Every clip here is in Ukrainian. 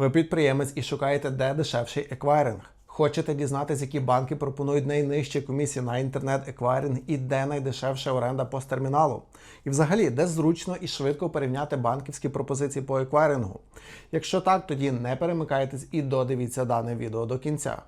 Ви підприємець і шукаєте, де дешевший еквайринг. Хочете дізнатися, які банки пропонують найнижчі комісії на інтернет-еквайринг і де найдешевша оренда посттерміналу? І взагалі, де зручно і швидко порівняти банківські пропозиції по еквайрингу? Якщо так, тоді не перемикайтесь і додивіться дане відео до кінця.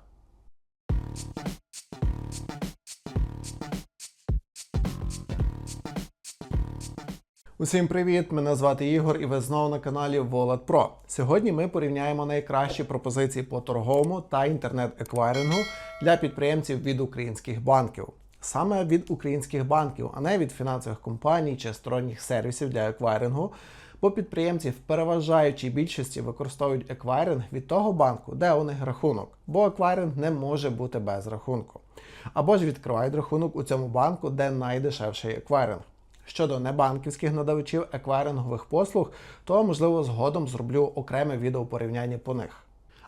Усім привіт! Мене звати Ігор і ви знову на каналі Wallet Pro. Сьогодні ми порівняємо найкращі пропозиції по торговому та інтернет-еквайрингу для підприємців від українських банків. Саме від українських банків, а не від фінансових компаній чи сторонніх сервісів для еквайрингу. Бо підприємці в переважаючій більшості використовують еквайринг від того банку, де у них рахунок, бо еквайринг не може бути без рахунку. Або ж відкривають рахунок у цьому банку, де найдешевший еквайринг. Щодо небанківських надавачів еквайрингових послуг, то можливо згодом зроблю окреме відео порівняння по них.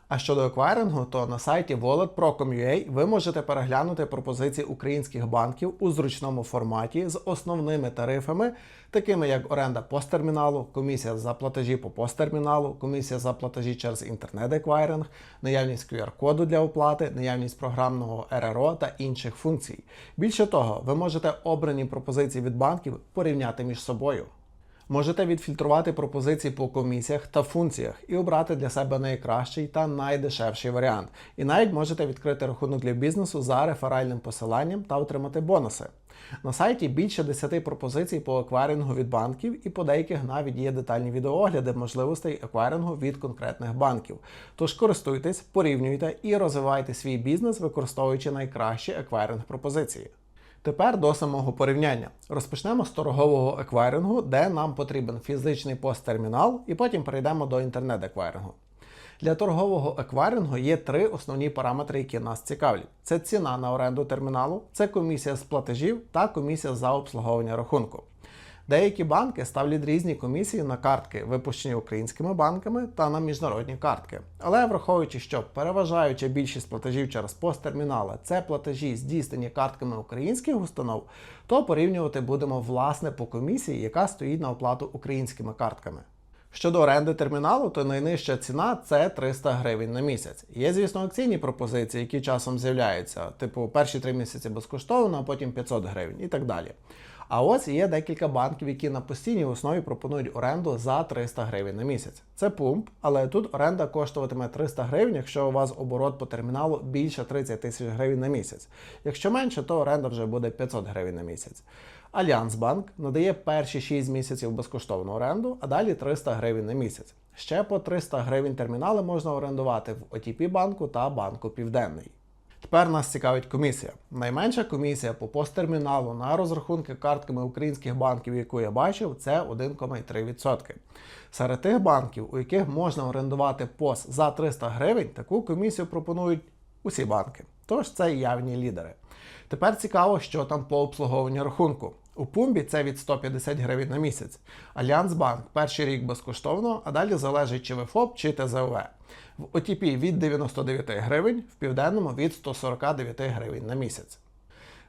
А щодо еквайрингу, то на сайті walletpro.com.ua ви можете переглянути пропозиції українських банків у зручному форматі з основними тарифами, такими як оренда посттерміналу, комісія за платежі по посттерміналу, комісія за платежі через інтернет-еквайринг, наявність QR-коду для оплати, наявність програмного РРО та інших функцій. Більше того, ви можете обрані пропозиції від банків порівняти між собою. Можете відфільтрувати пропозиції по комісіях та функціях і обрати для себе найкращий та найдешевший варіант. І навіть можете відкрити рахунок для бізнесу за реферальним посиланням та отримати бонуси. На сайті більше 10 пропозицій по еквайрингу від банків, і по деяких навіть є детальні відеоогляди можливостей еквайрингу від конкретних банків. Тож користуйтесь, порівнюйте і розвивайте свій бізнес, використовуючи найкращі еквайринг пропозиції. Тепер до самого порівняння. Розпочнемо з торгового еквайрингу, де нам потрібен фізичний посттермінал, і потім перейдемо до інтернет-еквайрингу. Для торгового еквайрингу є три основні параметри, які нас цікавлять: це ціна на оренду терміналу, це комісія з платежів та комісія за обслуговування рахунку. Деякі банки ставлять різні комісії на картки, випущені українськими банками та на міжнародні картки. Але враховуючи, що переважаюча більшість платежів через посттермінали це платежі, здійснені картками українських установ, то порівнювати будемо власне по комісії, яка стоїть на оплату українськими картками. Щодо оренди терміналу, то найнижча ціна це 300 гривень на місяць. Є, звісно, акційні пропозиції, які часом з'являються, типу перші три місяці безкоштовно, а потім 500 гривень і так далі. А ось є декілька банків, які на постійній основі пропонують оренду за 300 гривень на місяць. Це пумп, але тут оренда коштуватиме 300 гривень, якщо у вас оборот по терміналу більше 30 тисяч гривень на місяць. Якщо менше, то оренда вже буде 500 гривень на місяць. Альянсбанк надає перші 6 місяців безкоштовну оренду, а далі 300 гривень на місяць. Ще по 300 гривень термінали можна орендувати в OTP банку та банку Південний. Тепер нас цікавить комісія. Найменша комісія по посттерміналу на розрахунки картками українських банків, яку я бачив, це 1,3%. Серед тих банків, у яких можна орендувати POS за 300 гривень, таку комісію пропонують усі банки. Тож це явні лідери. Тепер цікаво, що там по обслуговуванню рахунку. У Пумбі це від 150 гривень на місяць. Альянсбанк перший рік безкоштовно, а далі залежить чи ви ФОП, чи ТЗОВ. В OTP від 99 гривень, в південному від 149 гривень на місяць.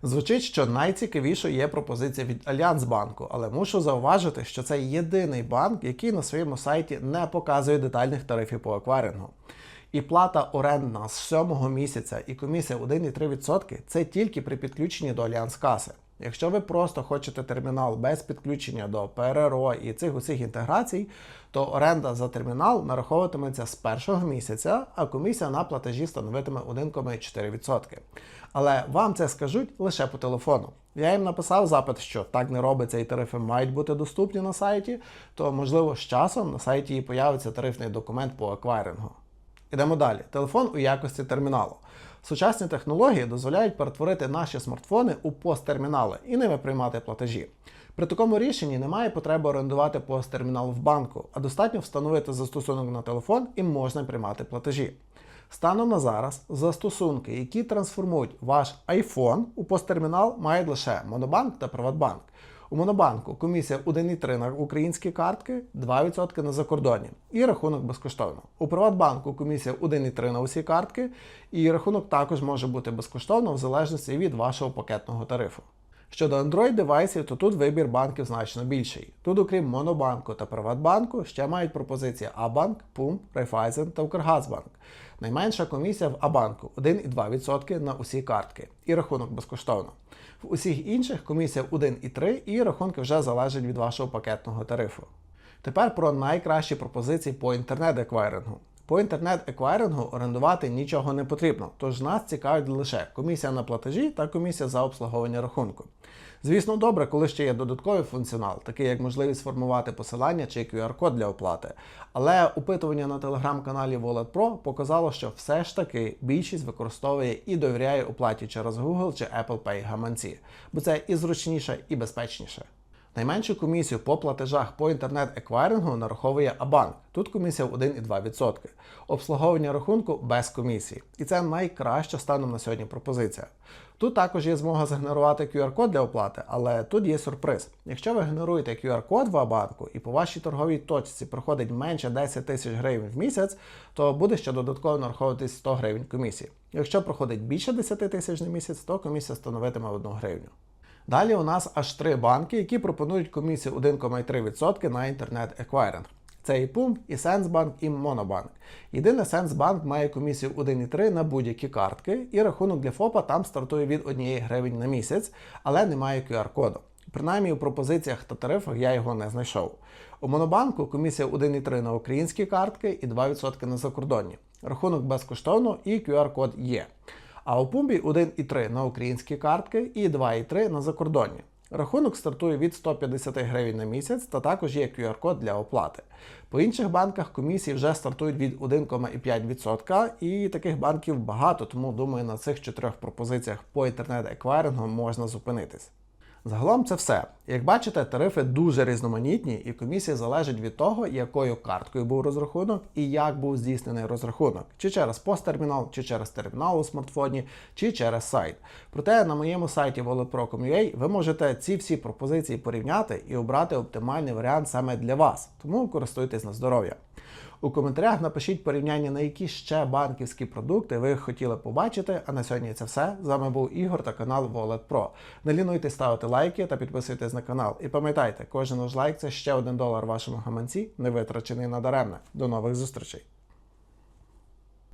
Звучить, що найцікавішою є пропозиція від Альянсбанку, але мушу зауважити, що це єдиний банк, який на своєму сайті не показує детальних тарифів по акварінгу. І плата орендна з 7 місяця і комісія 1,3% це тільки при підключенні до Альянс Каси. Якщо ви просто хочете термінал без підключення до ПРРО і цих усіх інтеграцій, то оренда за термінал нараховуватиметься з першого місяця, а комісія на платежі становитиме 1,4%. Але вам це скажуть лише по телефону. Я їм написав запит, що так не робиться і тарифи мають бути доступні на сайті, то можливо з часом на сайті і появиться тарифний документ по аквайрингу. Ідемо далі. Телефон у якості терміналу. Сучасні технології дозволяють перетворити наші смартфони у посттермінали і ними приймати платежі. При такому рішенні немає потреби орендувати посттермінал в банку, а достатньо встановити застосунок на телефон і можна приймати платежі. Станом на зараз застосунки, які трансформують ваш iPhone у посттермінал, мають лише Монобанк та Приватбанк. У Монобанку комісія 1,3 на українські картки, 2% на закордонні і рахунок безкоштовно. У Приватбанку комісія 1,3 на усі картки, і рахунок також може бути безкоштовно в залежності від вашого пакетного тарифу. Щодо Android девайсів, то тут вибір банків значно більший. Тут, окрім Монобанку та Приватбанку, ще мають пропозиції Абанк, Пум, Райфайзен та Укргазбанк. Найменша комісія в Абанку 1,2% на усі картки і рахунок безкоштовно. В усіх інших комісія 1,3% і рахунки вже залежать від вашого пакетного тарифу. Тепер про найкращі пропозиції по інтернет-еквайрингу. По інтернет-еквайрингу орендувати нічого не потрібно, тож нас цікавить лише комісія на платежі та комісія за обслуговування рахунку. Звісно, добре, коли ще є додатковий функціонал, такий як можливість формувати посилання чи QR-код для оплати. Але опитування на телеграм-каналі Wallet Pro показало, що все ж таки більшість використовує і довіряє оплаті через Google чи Apple Pay гаманці, бо це і зручніше, і безпечніше. Найменшу комісію по платежах по інтернет-еквайрингу нараховує Абанк. Тут комісія 1,2%. Обслуговування рахунку без комісії. І це найкраща станом на сьогодні пропозиція. Тут також є змога згенерувати QR-код для оплати, але тут є сюрприз. Якщо ви генеруєте QR-код в Абанку і по вашій торговій точці проходить менше 10 тисяч гривень в місяць, то буде ще додатково нараховуватись 100 гривень комісії. Якщо проходить більше 10 тисяч на місяць, то комісія становитиме 1 гривню. Далі у нас аж три банки, які пропонують комісію 1,3% на інтернет-еквайринг. Це і Pump, і Сенсбанк, і Монобанк. Єдине, Сенсбанк має комісію 1,3 на будь-які картки, і рахунок для ФОПа там стартує від 1 гривень на місяць, але немає QR-коду. Принаймні у пропозиціях та тарифах я його не знайшов. У Монобанку комісія 1,3 на українські картки і 2% на закордонні. Рахунок безкоштовно і QR-код є. А у Пумбі 1,3 на українські картки і 2,3 на закордонні. Рахунок стартує від 150 гривень на місяць та також є QR-код для оплати. По інших банках комісії вже стартують від 1,5% і таких банків багато, тому думаю, на цих чотирьох пропозиціях по інтернет-еквайрингу можна зупинитись. Загалом це все. Як бачите, тарифи дуже різноманітні, і комісія залежить від того, якою карткою був розрахунок і як був здійснений розрахунок, чи через посттермінал, чи через термінал у смартфоні, чи через сайт. Проте на моєму сайті walletpro.com.ua ви можете ці всі пропозиції порівняти і обрати оптимальний варіант саме для вас. Тому користуйтесь на здоров'я. У коментарях напишіть порівняння, на які ще банківські продукти ви хотіли побачити. А на сьогодні це все. З вами був Ігор та канал Wallet Pro. Не лінуйте ставити лайки та підписуйтесь на канал. І пам'ятайте, кожен ваш лайк це ще один долар вашому гаманці, не витрачений надаремне. До нових зустрічей!